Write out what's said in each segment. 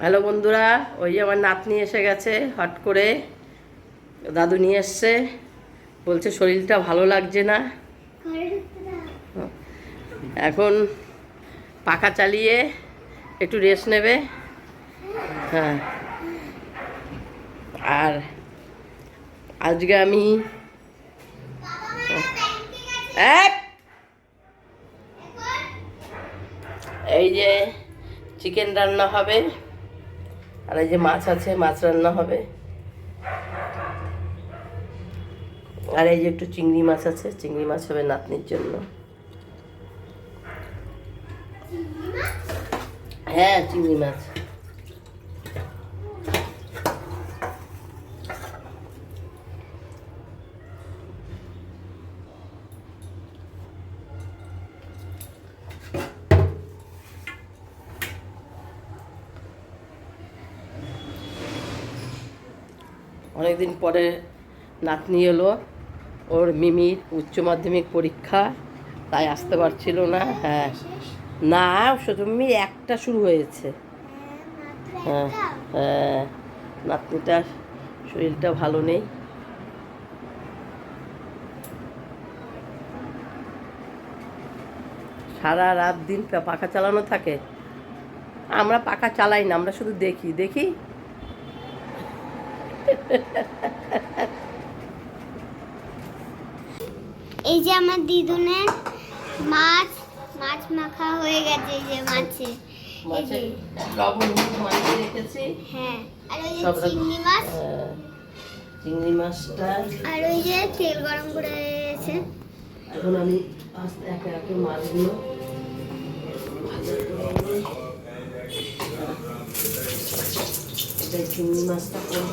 Hello বন্ধুরা, ওই যে আমার নাতনি এসে গেছে, হট করে। দাদু নিয়ে এসছে। বলছে শরীরটা ভালো লাগছে না। এখন পাখা চালিয়ে একটু রেস্ট নেবে। হ্যাঁ। আর আজকে আমি! এই যে চিকেন রান্না হবে। আর এই যে মাছ আছে, মাছ রান্না হবে। আর এই যে একটু চিংড়ি মাছ আছে, চিংড়ি মাছ হবে নাতনির জন্য। হ্যাঁ চিংড়ি মাছ। অনেকদিন পরে নাতনি এলো, ওর মিমির উচ্চ মাধ্যমিক পরীক্ষা, তাই আসতে পারছিল না হ্যাঁ। না, শুধু মিমির একটা শুরু হয়েছে। হ্যাঁ হ্যাঁ নাতনিটার শরীরটা ভালো নেই। সারা রাত দিন পাখা চালানো থাকে। আমরা পাখা চালাই না, আমরা শুধু দেখি দেখি এই যে আমার দিদুনের মাছ মাছ মাখা হয়ে গেছে এই যে মাছে। লবণ মাখিয়ে রেখেছি। হ্যাঁ আর ওই যে চিংড়ি মাছ। হ্যাঁ, চিংড়ি মাছটা। আর ওই যে তেল গরম করে রয়েছে এখন আমি আস্তে একে একে মাছগুলো চিংড়ি মাছটা করব।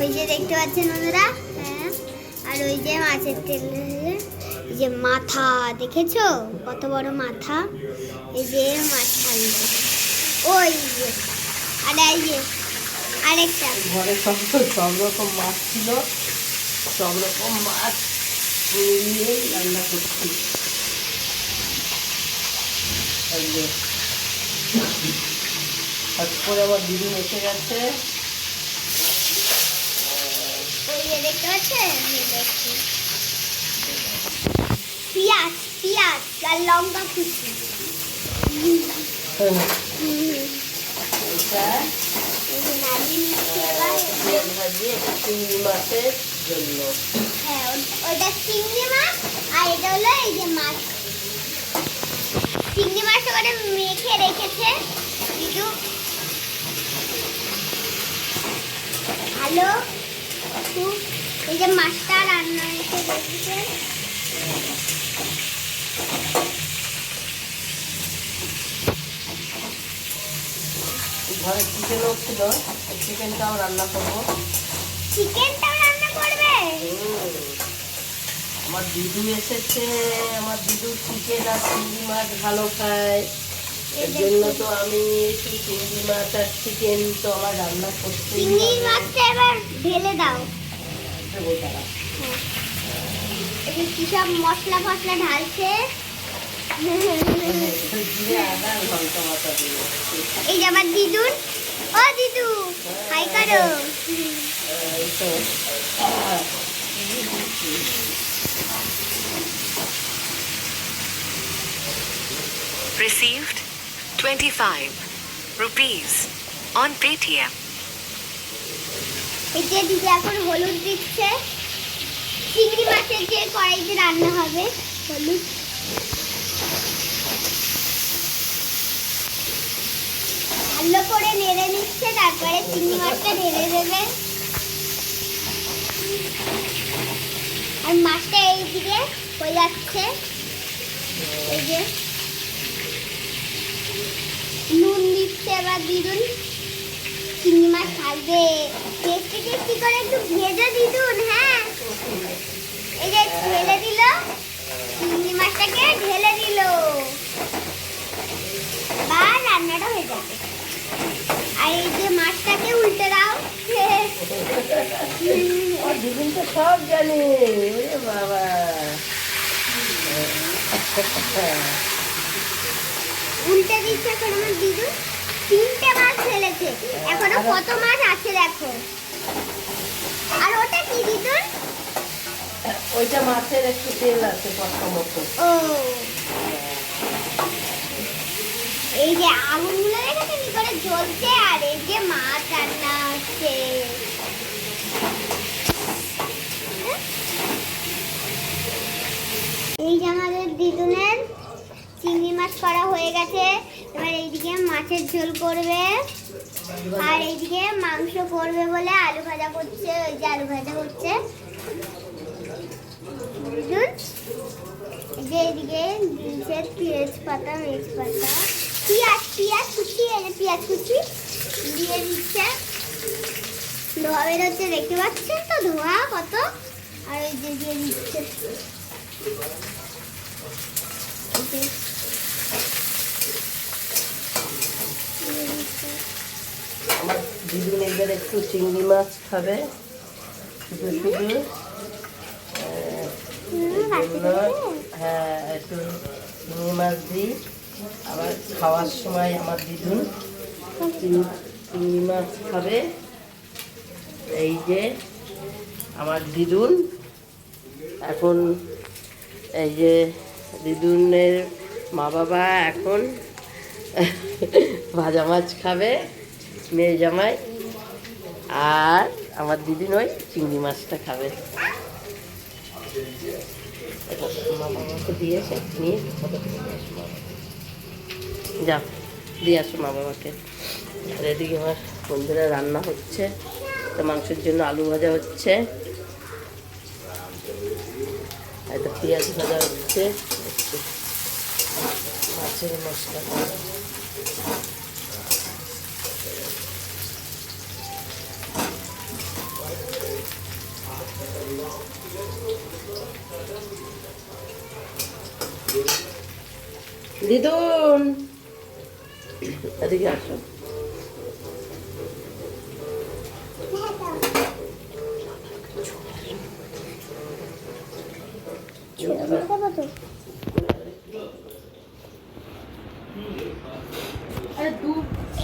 ওই যে দেখতে পাচ্ছেন বন্ধুরা আর ওই যে মাছের তেল এই যে মাথা দেখেছ? কত বড় মাথা? এই যে মাছ থাকবে ওই যে আর এই যে আরেকটা। ঘরে সব সব রকম মাছ ছিল সব রকম মাছ নিয়ে রান্না করছি। হঠাৎ করে আমার দিদি এসে গেছে। ওই যে দেখতে পাচ্ছেন এই দেখুন। পেঁয়াজ পেঁয়াজ আর লঙ্কা কুচি। হ্যাঁ, চিংড়ি মাছের জন্য। হ্যাঁ ও- ওইটা চিংড়ি মাছ। আর এটা হলো এই যে মাছ। চিংড়ি মাছ। ওখানে মেখে রেখেছে কিন্তু ভালো এই যে মাছটা রান্না হয়েছে দেখছে ঘরে চিকেনও ছিল চিকেনটাও রান্না করব। চিকেনটাও রান্না করবে? হুম। আমার দিদু এসেছে আমার দিদু চিকেন আর চিংড়ি মাছ ভালো খায়। এর জন্য তো আমি একটু চিংড়ি মাছ আর চিকেন তো আমার রান্না করতেই চিংড়ি মাছটা এবার ঢেলে দাও। কি সব মশলা ফসলা ঢালছে? এই যে আমার দিদুন। ও দিদু হাই করো। Received 25 rupees on Paytm. এই যে দিদি এখন হলুদ দিচ্ছে। চিংড়ি মাছের যে কড়াইতে রান্না হবে হলুদ। ভালো করে নেড়ে নিচ্ছে, তারপরে চিংড়ি মাছটা ঢেলে দেবে। আর মাছটা এই দিকে হয়ে যাচ্ছে এই যে। নুন দিচ্ছে এবার দিদুন। চিংড়ি মাছ থাকবে টেস্টি টেস্টি করে একটু ভেজে দিদুন হ্যাঁ এই যে ঢেলে দিল চিংড়ি মাছটাকে ঢেলে দিল বা রান্নাটা হয়ে যাবে আর এই যে মাছটাকে উল্টে দাও আমার দিদিন তো সব জানে। ওরে বাবা। উল্টে দিচ্ছে এখন আমার দিদু। তিনটে মাছ ফেলেছে। এখনও কত মাছ আছে দেখো। আর ওটা কি দিদুন ওইটা মাছের একটু তেল আছে কষ্ট মতো। ও। এই যে আগুনগুলো দেখেছেন কি করে জ্বলছে? আর এই যে মাছ রান্না হচ্ছে। এই যে আমাদের দিদুনের চিংড়ি মাছ করা হয়ে গেছে। এবার এইদিকে মাছের ঝোল করবে আর এইদিকে মাংস করবে বলে আলু ভাজা করছে, ওই যে আলু ভাজা করছে যে এদিকে দিয়েছে পাতা, মেজ পাতা। পেঁয়াজ পেঁয়াজ কুচি পেঁয়াজ কুচি দিয়ে দিচ্ছে। ধোয়া বেরোচ্ছে দেখতে পাচ্ছেন তো ধোয়া কত? আর ওই যে দিয়ে দিচ্ছে এই যে। দিয়ে দিচ্ছে। আমার দিদুন এবার একটু চিংড়ি মাছ খাবে শুধু শুধু? হ্যাঁ একটু চিংড়ি মাছ দিই আবার খাওয়ার সময় আমার দিদুন চিংড়ি মাছ খাবে এই যে আমার দিদুন এখন এই যে দিদুনের মা বাবা এখন ভাজা মাছ খাবে, মেয়ে জামাই, আর আমার দিদি ওই চিংড়ি মাছটা খাবে। দিয়েছে নিয়ে নিয়ে দিয়ে আসো মা বাবাকে আর এদিকে আমার বন্ধুরা রান্না হচ্ছে, তো মাংসের জন্য আলু ভাজা হচ্ছে। এটা পেঁয়াজ ভাজা হচ্ছে। মাছের মশলা। দিদুন এদিকে আসো।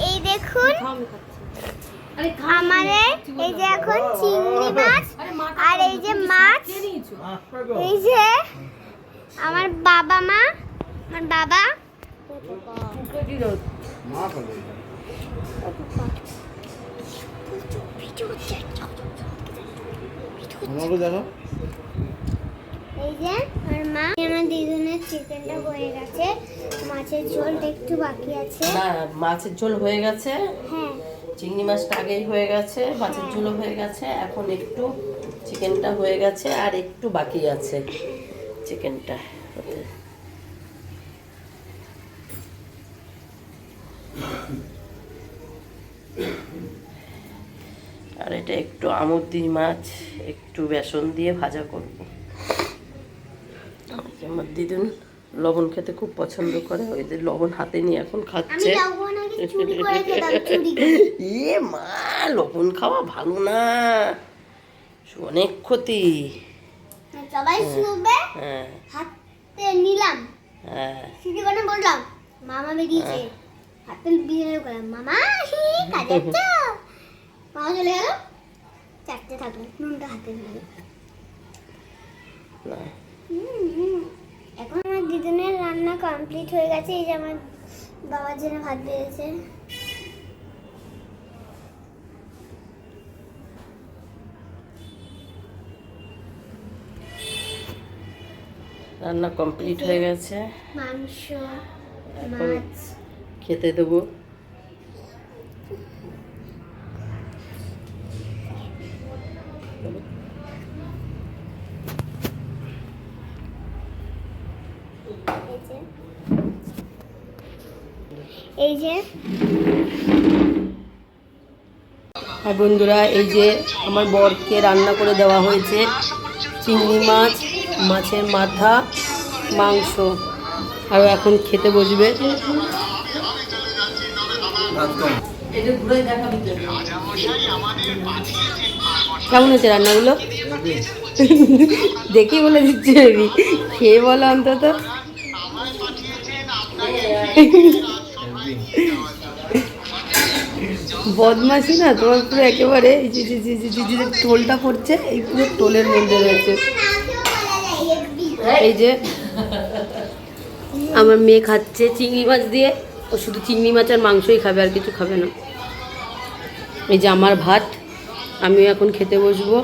এই দেখুন আমাদের এই যে এখন চিংড়ি মাছ আর এই যে মাছ এই যে আমার বাবা মা আমার বাবা। দেখো। এই যে দিদুনের চিকেনটা হয়ে গেছে। মাছের ঝোলটা একটু বাকি আছে। না মাছের ঝোল হয়ে গেছে। হ্যাঁ। চিংড়ি মাছটা আগেই হয়ে গেছে মাছের ঝোলও হয়ে গেছে। এখন একটু চিকেনটা হয়ে গেছে আর একটু বাকি আছে চিকেনটা। হতে আর এটা একটু আমুদি মাছ একটু বেসন দিয়ে ভাজা করব। আমার দিদুন লবণ খেতে খুব পছন্দ করে ওই যে লবণ হাতে নিয়ে এখন খাচ্ছে। করে করে। এ মা লবণ খাওয়া ভালো না। অনেক ক্ষতি। সবাই শুবে হ্যাঁ। হাতে নিলাম। হ্যাঁ। করে বললাম মামা বেরিয়েছে। হাতে বিয়ে করলাম মামা হি কাজে মামা চলে গেল। চারটে থাকল নুনটা হাতে নিয়ে না হুম, হুম। এখন আমার রান্না কমপ্লিট হয়ে গেছে। এই যে আমার বাবার জন্য ভাত বেড়েছে। রান্না কমপ্লিট হয়ে গেছে। মাংস মাছ। খেতে দেবো। যে। বন্ধুরা, এই যে আমার বরকে রান্না করে দেওয়া হয়েছে চিংড়ি মাছ, মাছের মাথা, মাংস। আর এখন খেতে বসবে। কেমন হয়েছে রান্নাগুলো? দেখি বলে দিচ্ছে খেয়ে বলো অন্তত। বদমাসি না, তোমার পুরো একেবারে এই যে টোলটা পড়ছে, এই পুরো টোলের মধ্যে রয়েছে। এই যে, আমার মেয়ে খাচ্ছে চিংড়ি মাছ দিয়ে, ও শুধু চিংড়ি মাছ আর মাংসই খাবে, আর কিছু খাবে না। এই যে আমার ভাত, আমিও এখন খেতে বসবো।